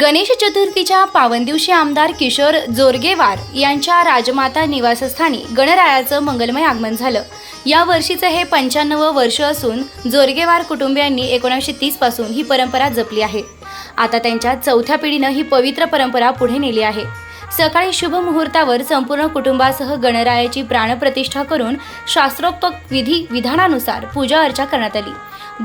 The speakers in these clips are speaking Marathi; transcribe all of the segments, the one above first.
गणेश चतुर्थीच्या पावन दिवशी आमदार किशोर जोरगेवार यांच्या राजमाता निवासस्थानी गणरायाचं मंगलमय आगमन झालं. या वर्षीचं हे पंच्याण्णव वर्ष असून जोरगेवार कुटुंबियांनी एकोणीसशे तीसपासून ही परंपरा जपली आहे. आता त्यांच्या चौथ्या पिढीनं ही पवित्र परंपरा पुढे नेली आहे. सकाळी शुभ मुहूर्तावर संपूर्ण कुटुंबासह गणरायाची प्राणप्रतिष्ठा करून शास्त्रोक्त विधी विधानानुसार पूजा अर्चा करण्यात आली.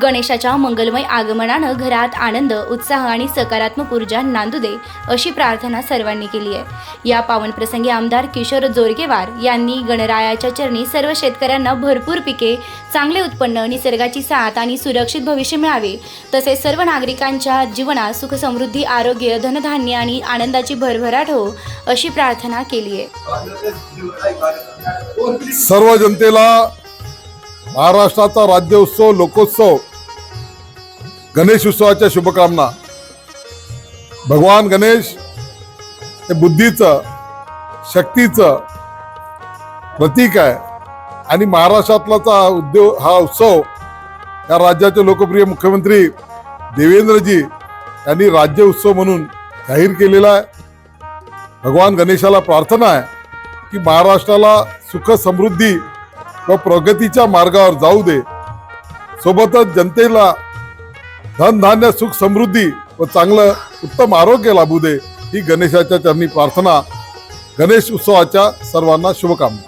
गणेशाच्या मंगलमय आगमनानं घरात आनंद उत्साह आणि सकारात्मक ऊर्जा नांदू दे अशी प्रार्थना सर्वांनी केली आहे. या पावन प्रसंगी आमदार किशोर जोरगेवार यांनी गणरायाच्या चरणी सर्व शेतकऱ्यांना भरपूर पिके चांगले उत्पन्न निसर्गाची साथ आणि सुरक्षित भविष्य मिळावे. तसेच सर्व नागरिकांच्या जीवनात सुख समृद्धी आरोग्य धनधान्य आणि आनंदाची भरभराट हो अशी प्रार्थना केली आहे. सर्व जनतेला महाराष्ट्राचा राज्य उत्सव लोकोत्सव गणेश उत्सवाच्या शुभकामना. भगवान गणेश हे बुद्धीचं शक्तीचं प्रतीक आहे. आणि महाराष्ट्रातलाचा उद्योग हा उत्सव या राज्याचे लोकप्रिय मुख्यमंत्री देवेंद्रजी यांनी राज्य उत्सव म्हणून जाहीर केलेला आहे. भगवान गणेशाला प्रार्थना आहे की महाराष्ट्राला सुख समृद्धी व प्रगतीच्या मार्गावर जाऊ दे. सोबतच जनतेला धनधान्य सुख समृद्धी व चांगलं उत्तम आरोग्य लाभू दे ही गणेशाच्या चरणी प्रार्थना. गणेश उत्सवाच्या सर्वांना शुभकामना.